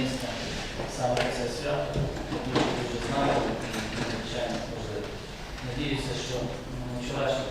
місце саме це свято, дуже знаємо і надзвичайно. Надіюся, що вчорашній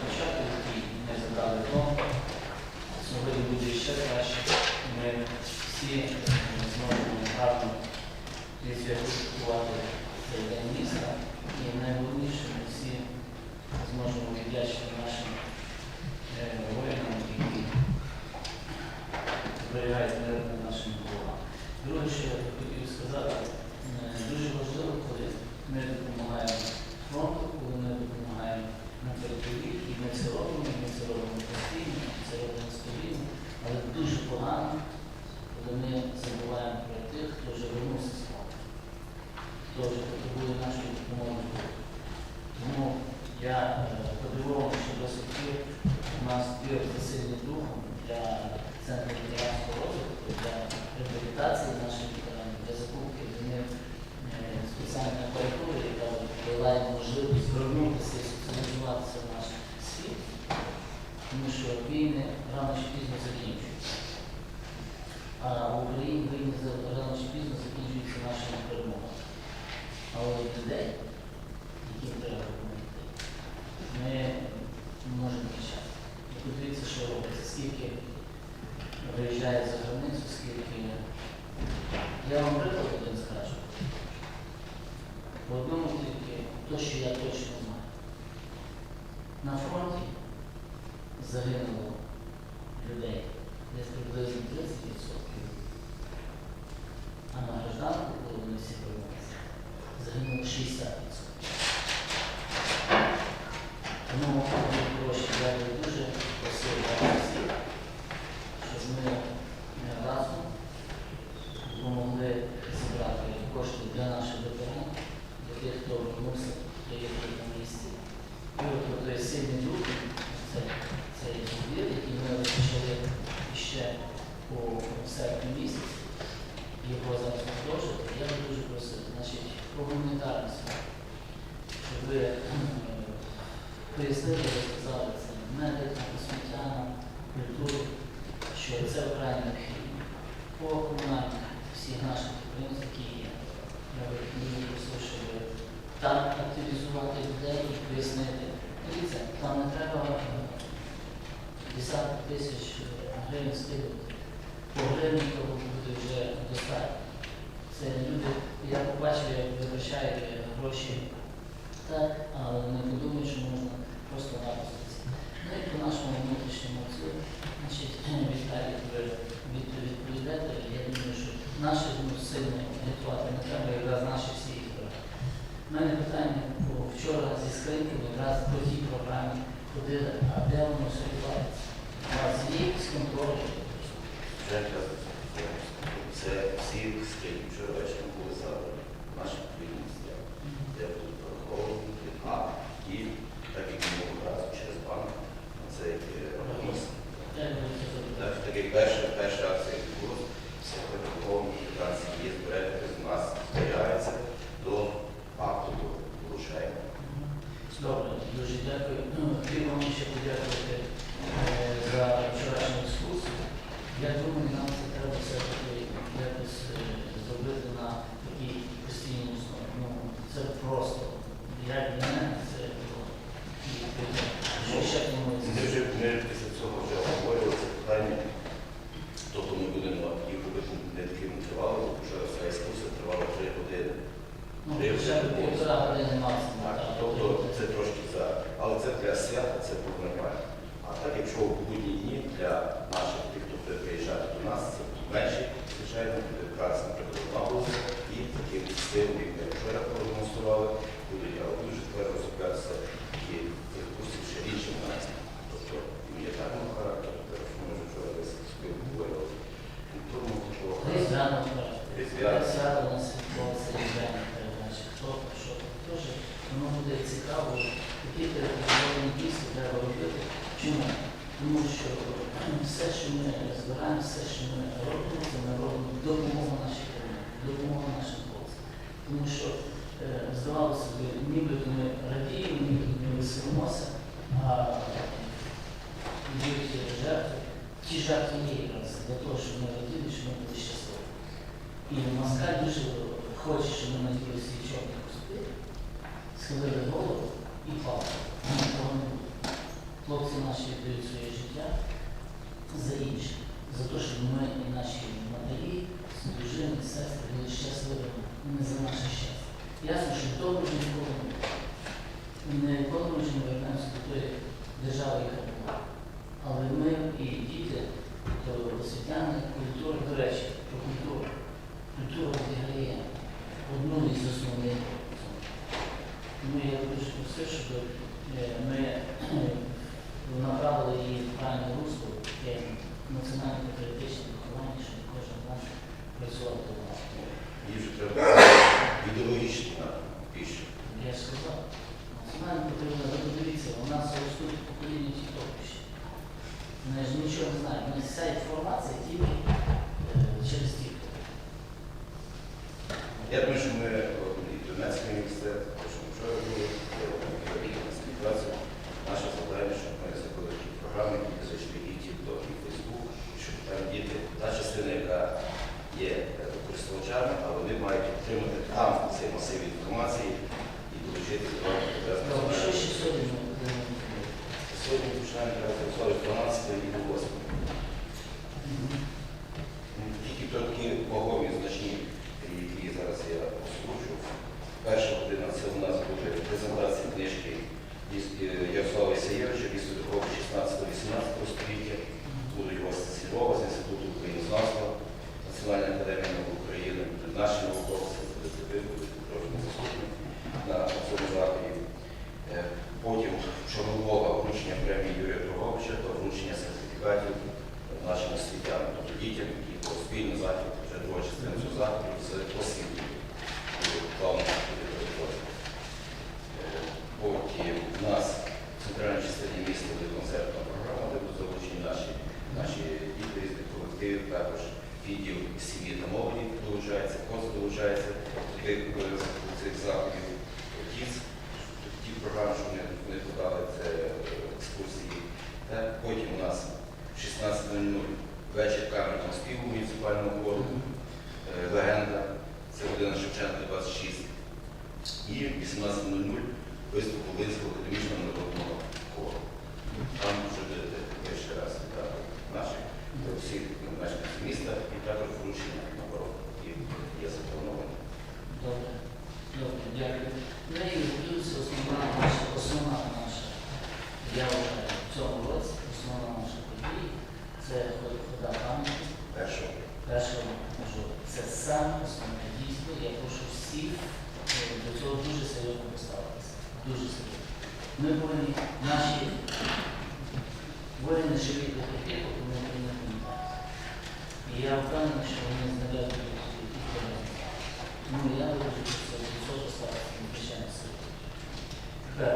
тисяч гривень слів по того буде вже достатньо. Це люди, я побачив, як витрачають е, гроші так, але не подумаю, що можна просто напуститися. Ну і по нашому внутрішньому цілу, значить, Віталій, ви відповідаєте, я думаю, що наші ну, сильно рятувати не треба, якраз наші всі їх У мене питання про вчора зі скриньки, якраз по тій програмі, ходили, а де воно все відбувається на всі скінтові. Це всі скільки вчорашні були за наших військ. Тобто це трошки за. Але це для свята, це тут нормально. А так, якщо в будні дні для наших шукаємо все, що ми робимо, це ми робимо допомогу нашій країні, допомогу нашим хлопцям. Тому що, е, здавалося б, ніби ми радіємо, ніби ми веселимося, а йдуть жертви. Ті жертви є якраз для того, щоб ми раділи, щоб ми були щасливі. І Москаль дуже хоче, щоб ми наділи свічок на куспіли, схилили голову і палку. Хлопці наші віддають своє життя за інших за те, що ми і наші матері, дружини, сестри були щасливими, не за наше щастя. Ясно, що добре ніколи не виконуємо, що ми вернемося до тої industrial Так, Потім у нас в 16.00 вечір камерного співу муніципального хору е, Легенда, це година Шевченка, 26. І в 18.00 виступ Волинського академічного народного хору. Там вже ми повинні наші воїни живі до таких, як ми повинні. І я впевнений, що вони знайдуть якісь проблеми. Тому я вирішую, що це високо ставити на Тепер,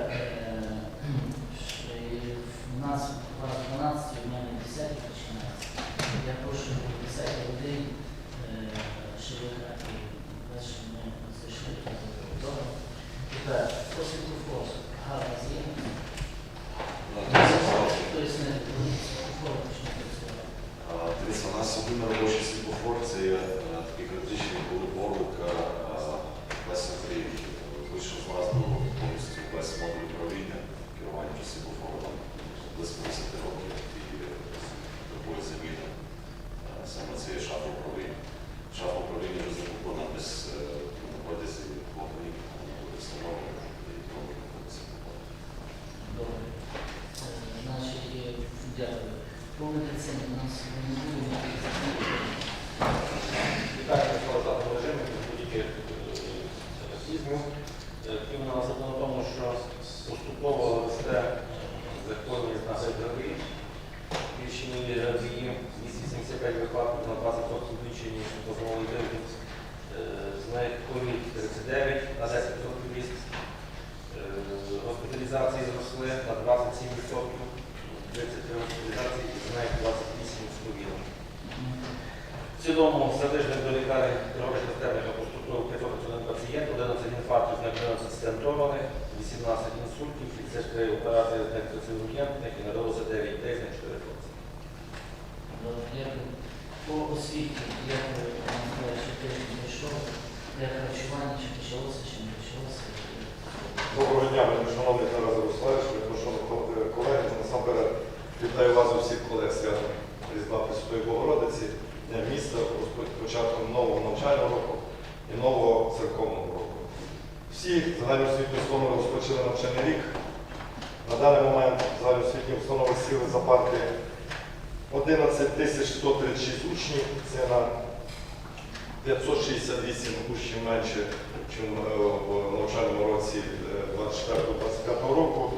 є 275 випадків на 20% підвищені дозволений дивіться, з них ковід 39 на 10% ріст, е, госпіталізації зросли на 27%, 33 госпіталізації і з них 28 з ковідом. В цілому за тиждень до лікарні хірургічних терміна поступило 501 пацієнт, 11 інфарктів на 11 стентованих, 18 інсультів, 33 операції з некросивогентних і народилося 9 технічних. освіті, як там перший тиждень прийшов, як харчування, чи почалося, чи не почалося. Доброго дня, шановний Тарас Руславич, шановні е, колеги, насамперед вітаю вас усіх колег святом Різдва Пресвятої Богородиці, Дня міста, початком нового навчального року і нового церковного року. Всі загальноосвітні установи розпочали навчальний рік. На даний момент загальноосвітні установи сіли за парти 11 136 учнів. Це на 568 учнів менше, ніж в навчальному році е, 24-25 року.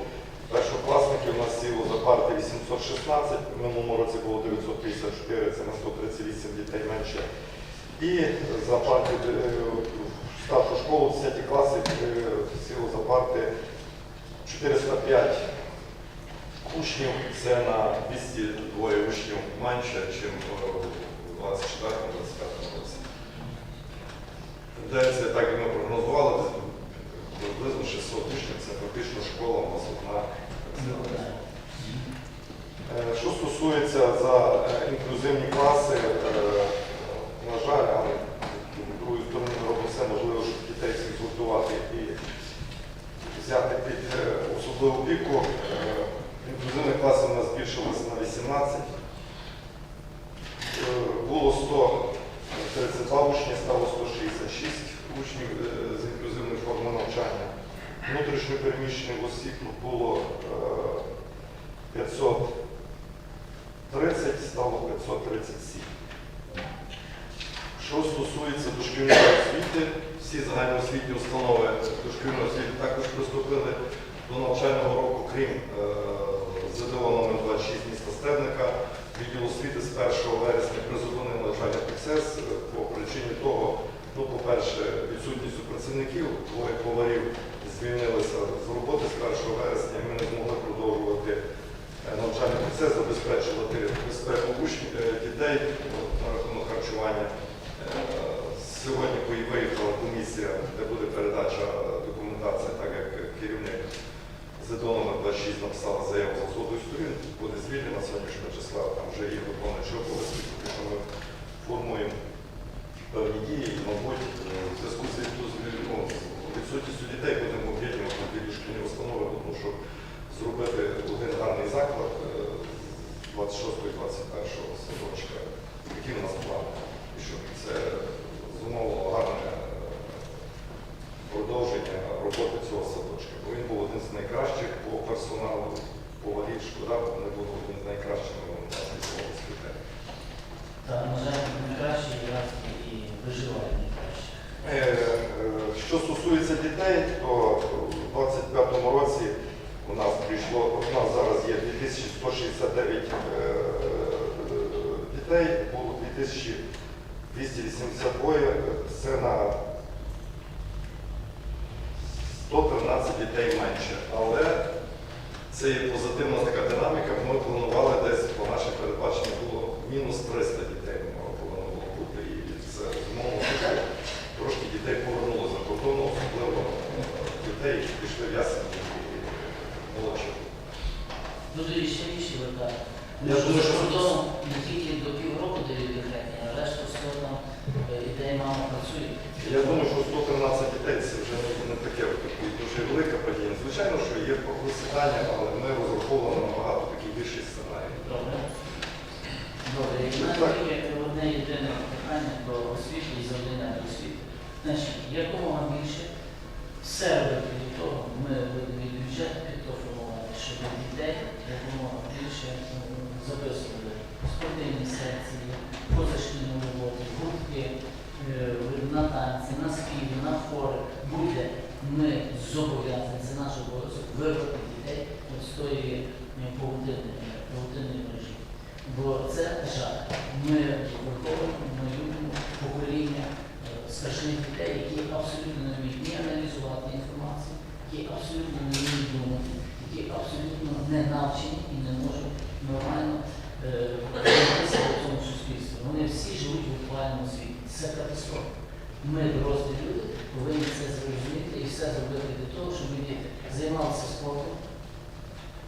Першокласників у нас сіло за парти 816, в минулому році було 954, це на 138 дітей менше. І за парти е, старшу школу, 10 класи, е, сіло за парти 405 учнів, учнів е, з інклюзивною форми навчання. Внутрішньо переміщених осіб було е, 500. Працівників, поварів звільнилися з роботи з 1 вересня, ми не змогли продовжувати е, навчальний процес, забезпечувати безпеку е, дітей на рахунок харчування. Е, Сьогодні виїхала комісія, де буде передача документації, так як керівник ЗДО номер 26 написала заяву за згодою сторін, буде звільнена сьогоднішнього числа, там вже є виконуючі обов'язки, тому що ми формуємо певні дії, мабуть, е, в зв'язку з ну, відсутністю дітей будемо об'єднувати дві дошкільні установи, тому що зробити один гарний заклад е, з 26-21 садочка, який в нас план, і щоб це зумовило гарне е, продовження роботи цього садочка. Бо він був один з найкращих по персоналу, поварів, шкода, бо вони були один з найкращих у нас військового освіти. Та, на жаль, не краще. Е, е, Що стосується дітей, то у 25-му році у нас прийшло, у нас зараз є 2169 е, дітей, було 2282, це на 113 дітей менше. Але це є позитивна така динаміка, ми планували десь по нашим передбаченням було мінус 300 дітей воно повинно було бути. І це зумовно трошки дітей повернулося за кордону, особливо е, дітей, які пішли в ясені і молодших. Дуже ще більше вертає. Я думаю, що- кордоном не тільки до півроку дають декретні, а решта все там е, ідея мама працює. Я думаю, що 113 дітей це вже не- таке дуже велике падіння. Звичайно, що є просідання, але ми розраховували набагато такий більший сценарій. Добре. Добре, і в мене тільки одне єдине питання про освіту і завдання до освіти. Значить, якомога більше все робити від того, ми будемо від бюджету під то формувати, щоб дітей якомога більше м, записували в спортивні секції, позашкільну роботу, гуртки, е, на танці, на співи, на хори, будь-де ми зобов'язані, це наш обов'язок, вибрати дітей от з тої е, паутини, паутинної мережі. Бо це жах. Ми виховуємо майбутньому покоління е, страшних дітей, які абсолютно не вміють ні аналізувати інформацію, які абсолютно не вміють думати, які абсолютно не навчені і не можуть нормально боротися в цьому суспільстві. Вони всі живуть в віртуальному світі. Це катастрофа. Ми, дорослі люди, повинні це зрозуміти і все зробити для того, щоб діти займалися спортом,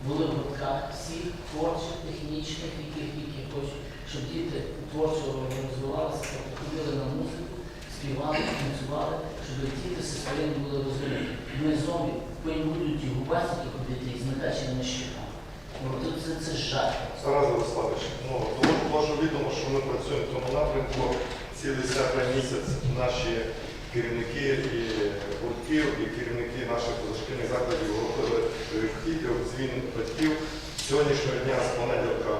були в гуртках всіх творчих, технічних, яких тільки хочуть, щоб діти творчо розвивалися, ходили на музику, співали, танцювали, щоб діти зі своїми були розуміти. Ми зомбі повинні будуть і губасики ходити з медачними щитами. Це, це, це жах. Тарас Ярославович, ну, вашу відомо, що ми працюємо в тому напрямку. Цілий серпень місяць наші керівники і гуртків, і керівники наших дошкільних закладів робили вхід, дзвін батьків. Сьогоднішнього дня, з понеділка,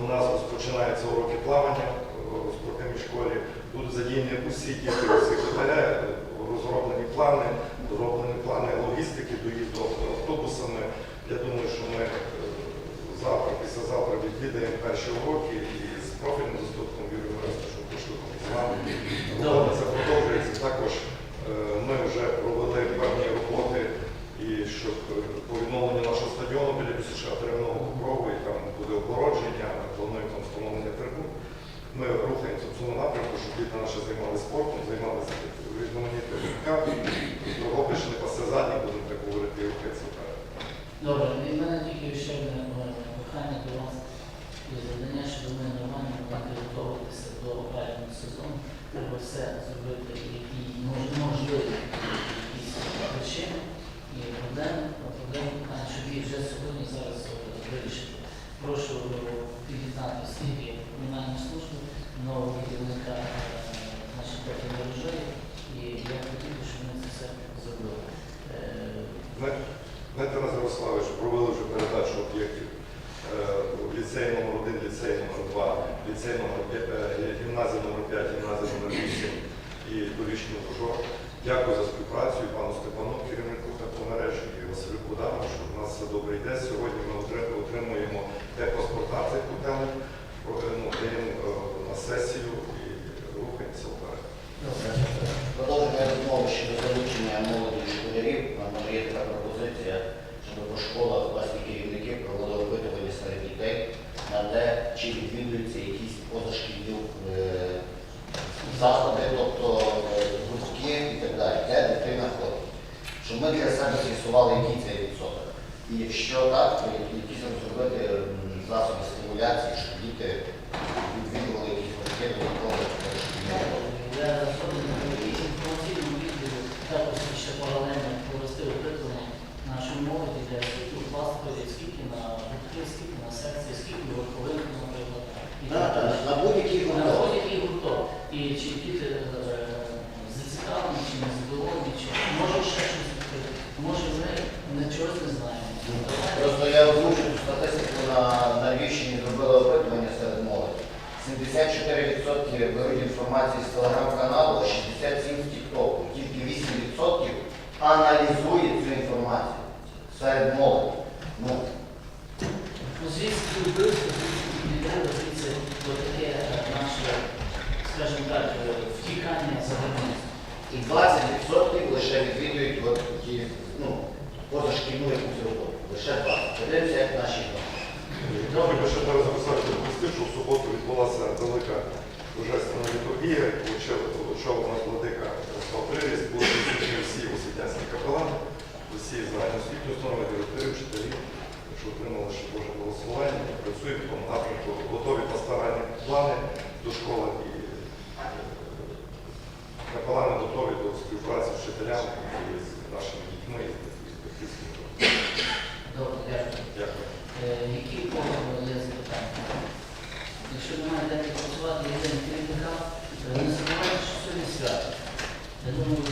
у нас розпочинаються уроки плавання у спортивній школі. Будуть задіяні усі діти, усі ДТР, розроблені плани, дороблені плани логістики, доїзду автобусами. Я думаю, що ми е, завтра, післязавтра відвідаємо перші уроки і з профільним заступником Юрієм Мирославовичем Кошликом з вами. Також е, ми вже провели певні роботи і щоб е, по відновленню нашого стадіону біля БСШ Деревного покрову, і там буде огородження, плануємо там встановлення трибун. Ми рухаємося в цьому напрямку, щоб діти наші займалися спортом, займалися різноманітними гуртками. Дрогобич не пасе задніх, будемо так говорити, і рухається. Добре, і в мене тільки ще одне е, прохання до вас і завдання, щоб ми нормально могли підготуватися до опалювального сезону. Треба все зробити, які можливі якісь причини і проблеми питання, щоб їх вже сьогодні зараз вирішити. Прошу підізнати, скільки комунальну службу, нового керівника е, нашої профільної мережі, і я хотів би, щоб ми це все зробили. Е, Ми- Ми, Тарас Ярославович, провели вже передачу об'єктів е, в ліцей номер 1 ліцей номер 2 ліцей номер 5, гімназія номер 5 гімназія номер 8 і дорічний дожор. Дякую за співпрацю і пану Степану, керівнику тепломережі, і Василю Будану, що в нас все добре йде. Сьогодні ми отри- отримуємо теплоспорта цих котелень, ну, даємо е, на сесію і рухаємося вперед. Продовження розмови щодо залучення молоді школярів. Мене є така пропозиція, щоб по школах власні керівники проводили опитування серед дітей на те, чи відвідуються якісь позашкільні е, заходи, тобто е, гуртки і так далі, де дитина ходить. Щоб ми для себе з'ясували, який це відсоток. І якщо так, то якісь розробити м, засоби стимуляції, щоб діти відвідували якісь гуртки додатково позашкільні роботи. Я згоден і інформаційному відділу також ще паралельно провести опитування нашої молоді, де скільки клас ходять, скільки на гуртки, скільки на секції, скільки верховинку, наприклад. На, так на будь-який На гурток. будь-який гурток. І чи діти е, зацікавлені, чи не задоволені, чи може ще щось відкрити. Може ми не чогось не знаємо. Давайте. Просто я озвучу цю статистику на, на Львівщині зробили опитування серед молоді. 74% беруть інформацію з телеграм-каналу, а 67% з Тіктоку. Тільки 8% аналізує цю інформацію серед молоді. Ну, Ну, звідси вбивство, звідси відео, звідси таке е, наше, скажімо так, е, втікання за границю. і 20% лише відвідують от ті, ну, позашкільну якусь роботу. Лише 20%. Подивимося, як наші би ще зараз записати допустив, що в суботу відбулася велика божественна літургія, у нас владика Ярослав Приріст, були присутні всі освітянські капелани, усі загальноосвітні установи, директори, вчителі, що отримали ще Боже благословення, працюють в тому напрямку, готові постарані плани до школи непогано готові до співпраці з вчителями і з нашими дітьми і з батьківськими Добре, дякую. Дякую. Е, які кого є запитання? Якщо немає де працювати, є день керівника, е, не забувайте, що сьогодні свято. Я думаю,